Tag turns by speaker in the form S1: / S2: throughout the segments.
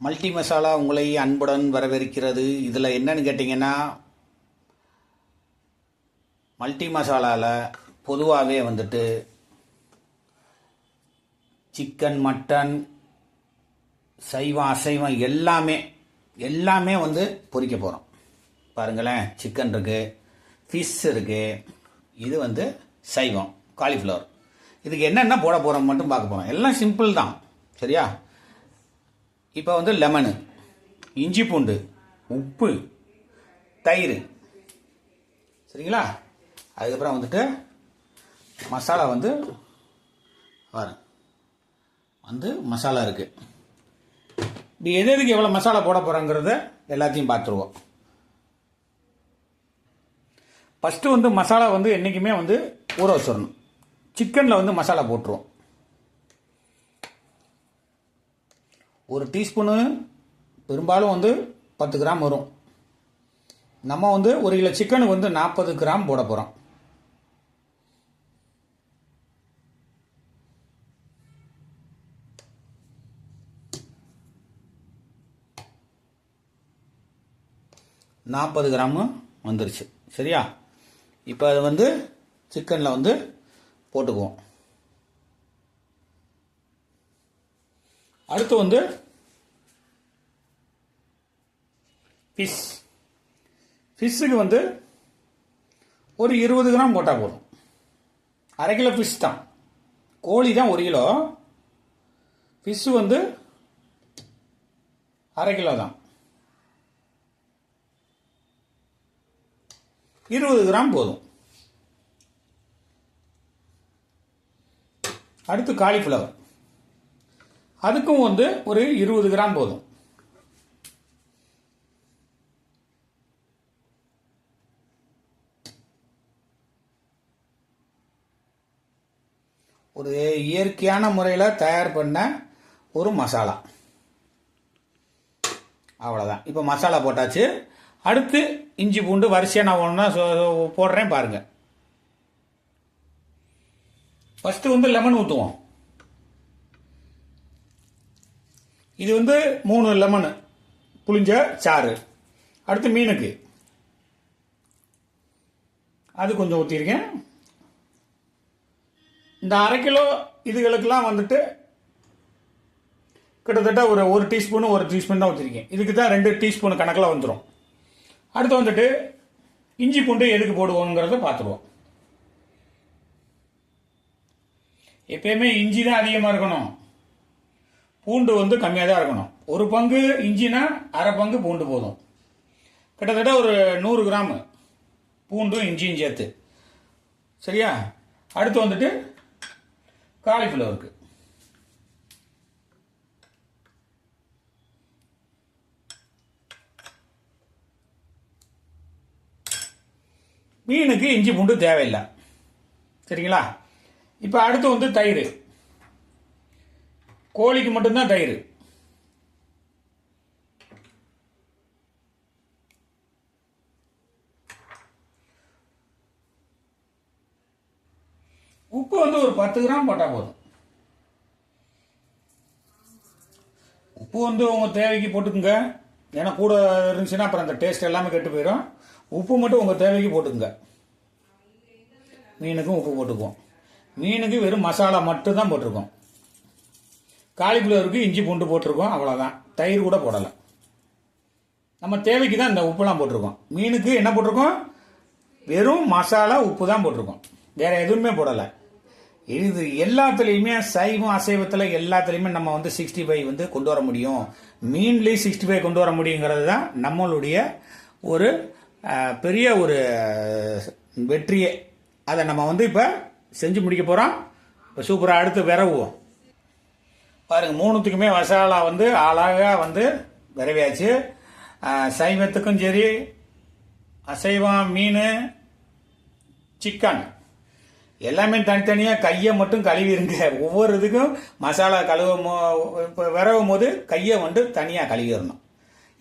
S1: Multi masala உங்களை அன்புடன் வரவேற்கிறது. இதில் என்னன்னு கேட்டிங்கன்னா மல்டி மசாலாவில் பொதுவாகவே வந்துட்டு சிக்கன் மட்டன் சைவம் அசைவம் எல்லாமே எல்லாமே வந்து பொறிக்க போகிறோம் பாருங்களேன் சிக்கன் இருக்குது ஃபிஷ் இருக்குது இது வந்து சைவம் காலிஃப்ளவர் இதுக்கு என்னென்ன போட போகிறோம் மட்டும் பார்க்க போகிறோம் எல்லாம் சிம்பிள் தான். சரியா? இப்போ வந்து லெமனு இஞ்சி பூண்டு உப்பு தயிர். சரிங்களா? அதுக்கப்புறம் வந்துட்டு மசாலா வந்து வர வந்து மசாலா இருக்குது இப்படி எது எதுக்கு எவ்வளோ மசாலா போட போகிறோங்கிறத எல்லாத்தையும் பார்த்துருவோம் ஃபஸ்ட்டு வந்து மசாலா வந்து என்றைக்குமே வந்து ஊற வச்சிடணும். சிக்கனில் வந்து மசாலா போட்டுருவோம். ஒரு டீஸ்பூனு பெரும்பாலும் வந்து பத்து கிராம் வரும். நம்ம வந்து ஒரு கிலோ சிக்கனுக்கு வந்து நாற்பது கிராம் போட போகிறோம் நாற்பது கிராமு வந்துருச்சு. சரியா? இப்போ அது வந்து சிக்கனில் வந்து போட்டுக்குவோம். அடுத்து வந்து ஃபிஷ் ஃபிஷ்ஷுக்கு வந்து ஒரு இருபது கிராம் போட்டால் போதும். அரை கிலோ ஃபிஷ் தான். கோழி தான் ஒரு கிலோ. ஃபிஷ்ஷு வந்து அரை கிலோ தான். இருபது கிராம் போதும். அடுத்து காலிஃப்ளவர் அதுக்கும் வந்து ஒரு இருபது கிராம் போதும். ஒரு இயற்கையான முறையில் தயார் பண்ண ஒரு மசாலா. அவ்வளோதான் இப்போ மசாலா போட்டாச்சு. அடுத்து இஞ்சி பூண்டு வரிசையாக நான் ஒன்றா போடுறேன் பாருங்கள் ஃபஸ்ட்டு வந்து லெமன் ஊற்றுவோம் இது வந்து மூணு லெமனு புளிஞ்ச சாறு. அடுத்து மீனுக்கு. அது கொஞ்சம் ஊற்றிருக்கேன் இந்த அரை கிலோ இதுகளுக்கெல்லாம் வந்துட்டு கிட்டத்தட்ட ஒரு ஒரு டீஸ்பூனு ஒரு டீஸ்பூன் தான் ஊற்றிருக்கேன் இதுக்கு தான் ரெண்டு டீஸ்பூன் கணக்கில் வந்துடும் அடுத்து வந்துட்டு இஞ்சி பூண்டு எதுக்கு போடுவோங்கிறத பார்த்துருவோம் எப்பயுமே இஞ்சி தான் அதிகமாக இருக்கணும். பூண்டு வந்து கம்மியாக தான் இருக்கணும். ஒரு பங்கு இஞ்சினா அரை பங்கு பூண்டு போதும். கிட்டத்தட்ட ஒரு நூறு கிராம் பூண்டும் இஞ்சியும் சேர்த்து. சரியா? அடுத்து வந்துட்டு காலிஃப்ளவருக்கு மீனுக்கு இஞ்சி பூண்டு தேவையில்லை. சரிங்களா? இப்போ அடுத்து வந்து தயிர். கோழிக்கு மட்டும்தான் தயிர். உப்பு வந்து ஒரு பத்து கிராம் போட்டால் போதும். உப்பு வந்து உங்கள் தேவைக்கு போட்டுக்குங்க. ஏன்னா கூட இருந்துச்சுன்னா அப்புறம் அந்த டேஸ்ட் எல்லாமே கெட்டு போயிடும் உப்பு மட்டும் உங்கள் தேவைக்கு போட்டுக்குங்க. மீனுக்கும் உப்பு போட்டுக்குவோம். மீனுக்கு வெறும் மசாலா மட்டும் தான் போட்டிருக்கோம். காலிஃப்ளவருக்கு இஞ்சி பூண்டு போட்டிருக்கோம் அவ்வளோதான் தயிர் கூட போடலை. நம்ம தேவைக்கு தான் இந்த உப்புலாம் போட்டிருக்கோம். மீனுக்கு என்ன போட்டிருக்கோம்? வெறும் மசாலா உப்பு தான் போட்டிருக்கோம். வேறு எதுவுமே போடலை. இது எல்லாத்துலேயுமே சைவம் அசைவத்தில் எல்லாத்துலேயுமே நம்ம வந்து சிக்ஸ்டி ஃபைவ் வந்து கொண்டு வர முடியும். மீன்லேயும் சிக்ஸ்டி ஃபைவ் கொண்டு வர முடியுங்கிறது தான் நம்மளுடைய ஒரு பெரிய ஒரு வெற்றியே. அதை நம்ம வந்து இப்போ செஞ்சு முடிக்க போகிறோம் இப்போ சூப்பராக அடுத்து விரவுவோம். பாருங்கள் மூணுத்துக்குமே மசாலா வந்து அழகாக வந்து விரவியாச்சு. சைவத்துக்கும் சரி அசைவம் மீன் சிக்கன். எல்லாமே தனித்தனியாக கையை மட்டும் கழுவிருங்க. ஒவ்வொரு இதுக்கும் மசாலா கழுவும் இப்போ விரவும் போது கையை வந்து தனியாக கழுவிடணும்.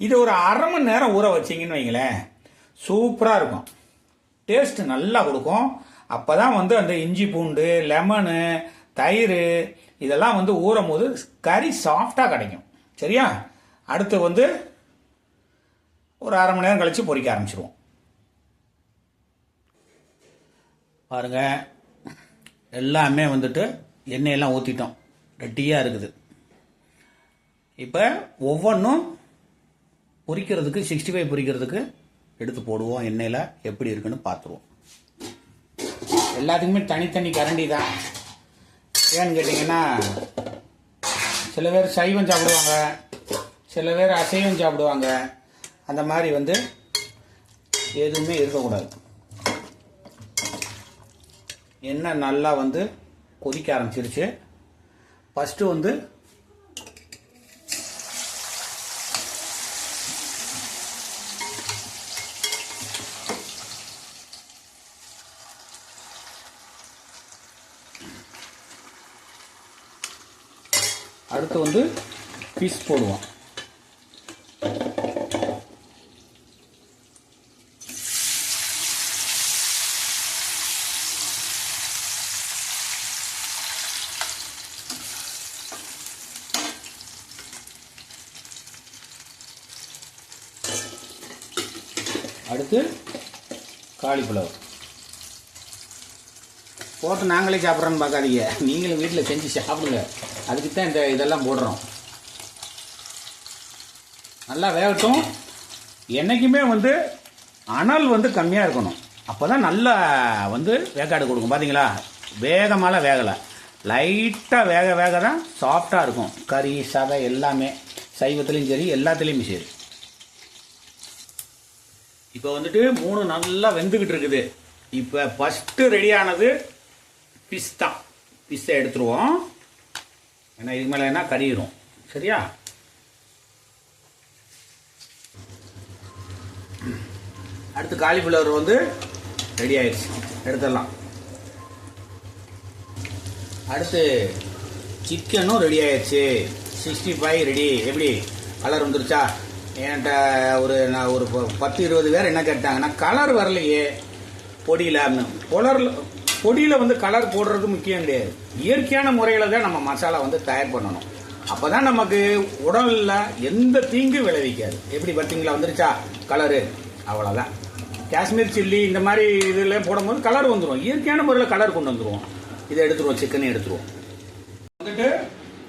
S1: இது ஒரு அரை மணி நேரம் ஊற வச்சிங்கன்னு வைங்களேன். சூப்பராக இருக்கும். டேஸ்ட் நல்லா கொடுக்கும். அப்போ தான் வந்து அந்த இஞ்சி பூண்டு லெமனு தயிர் இதெல்லாம் வந்து ஊறும் போது கறி சாஃப்டாக கிடைக்கும். சரியா? அடுத்து வந்து ஒரு அரை மணி நேரம் கழித்து பொரிக்க ஆரம்பிச்சிருவோம். பாருங்கள் எல்லாமே வந்துட்டு எண்ணெயெல்லாம் ஊற்றிட்டோம் ரெட்டியாக இருக்குது. இப்போ ஒவ்வொன்றும் பொரிக்கிறதுக்கு சிக்ஸ்டி ஃபைவ் பொரிக்கிறதுக்கு எடுத்து போடுவோம் எண்ணெயில் எப்படி இருக்குன்னு பார்த்துருவோம். எல்லாத்துக்குமே தனித்தனி கரண்டி தான். ஏன்னு கேட்டிங்கன்னா சில பேர் சைவம் சாப்பிடுவாங்க சில பேர் அசைவம் சாப்பிடுவாங்க. அந்த மாதிரி வந்து எதுவுமே இருக்கக்கூடாது. எண்ணெய் நல்லா வந்து கொதிக்க ஆரம்பிச்சிருச்சு. ஃபஸ்ட்டு வந்து அடுத்து வந்து பீஸ் போடுவோம். அடுத்து காலிஃப்ளவர் போட்டு நாங்களே சாப்பிட்றோன்னு பார்க்காதீங்க. நீங்களும் வீட்டில் செஞ்சு சாப்பிடுங்க. அதுக்கு தான் இந்த இதெல்லாம் போடுறோம். நல்லா வேகட்டும். என்றைக்குமே வந்து அனல் வந்து கம்மியாக இருக்கணும். அப்போ தான் நல்லா வந்து வேக்காடு கொடுக்கும். பார்த்தீங்களா வேகமால வேகலை. லைட்டாக வேக வேக தான் சாஃப்டாக இருக்கும். கறி சதை எல்லாமே சைவத்துலேயும் சரி எல்லாத்துலேயுமே சரி. இப்போ வந்துட்டு மூணு நல்லா வெந்துக்கிட்டு இருக்குது. இப்போ ஃபஸ்ட்டு ரெடியானது பிஸ்தா பிஸ்தா எடுத்துருவோம். ஏன்னா இது மேலே என்ன? கறியிரும் சரியா? அடுத்து காலிஃப்ளவர் வந்து ரெடி ஆயிடுச்சு. எடுத்துடலாம். அடுத்து சிக்கனும் ரெடி ஆயிடுச்சு. சிக்ஸ்டி ஃபைவ் ரெடி எப்படி? கலர் வந்துருச்சா? என்கிட்ட ஒரு நான் ஒரு ப- பத்து இருபது பேர் என்ன கேட்டாங்கன்னா கலர் வரலையே பொடியில் பொலரில் பொடியில் வந்து கலர் போடுறது முக்கியம் கிடையாது. இயற்கையான முறையில் தான் நம்ம மசாலா வந்து தயார் பண்ணணும். அப்போ தான் நமக்கு உடலில் எந்த தீங்கும் விளைவிக்காது. எப்படி பார்த்தீங்களா? வந்துருச்சா? கலரு அவ்வளோதான் காஷ்மீர் சில்லி இந்த மாதிரி இதெல்லாம் போடும்போது கலர் வந்துடும் இயற்கையான முறையில் கலர் கொண்டு வந்துருவோம். இதை எடுத்துருவோம் சிக்கனை எடுத்துருவோம். வந்துட்டு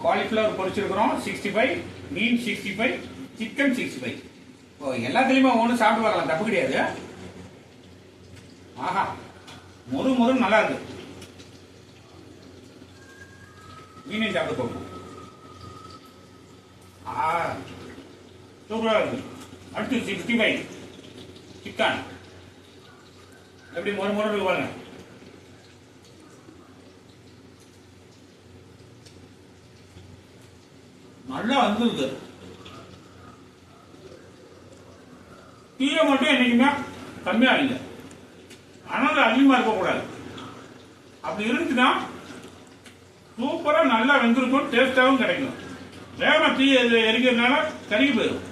S1: காலிஃப்ளவர் பொரிச்சிருக்கிறோம். சிக்ஸ்டி ஃபைவ் மீன் sixty five chicken sixty five ஓ எல்லாத்துலேயுமே ஒன்று சாப்பிட்டு வரலாம் தப்பு கிடையாது. ஆஹா. மொறு மொறு நல்லா இருக்கு. மீனையும் சாப்பிட்டு போகும் ஆ. சூப்பராக இருக்கு. அடுத்து சிக்ஸ்டி ஃபைவ் சிக்கன். எப்படி மொறு மொறு இருக்கு பாருங்க. நல்லா வந்துருக்கு. டீயை மட்டும் என்னைக்குமே கம்மியாக இல்லை ஆனால் அதிகமாக இருக்கக்கூடாது. அப்படி இருந்துச்சுன்னா சூப்பராக நல்லா வெந்திருக்கும் டேஸ்டாகவும் கிடைக்கும். வேகமாக தீ இது எரிக்கிறதுனால கருகி போயிடும்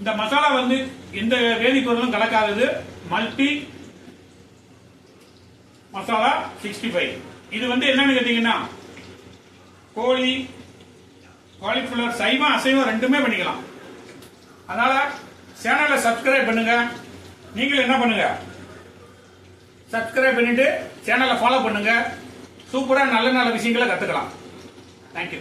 S1: இந்த மசாலா வந்து எந்த வேதிப்பொருளும் கலக்காதது. மல்டி மசாலா சிக்ஸ்டி ஃபைவ் இது வந்து என்னன்னு கேட்டீங்கன்னா கோழி காலிஃப்ளவர் சைவம் அசைவம் ரெண்டுமே பண்ணிக்கலாம். அதனால சேனலை சப்ஸ்கிரைப் பண்ணுங்க. நீங்களும் என்ன பண்ணுங்க? சப்ஸ்கிரைப் பண்ணிட்டு சேனலை ஃபாலோ பண்ணுங்க. சூப்பராக நல்ல நல்ல விஷயங்களை கற்றுக்கலாம் தேங்க்யூ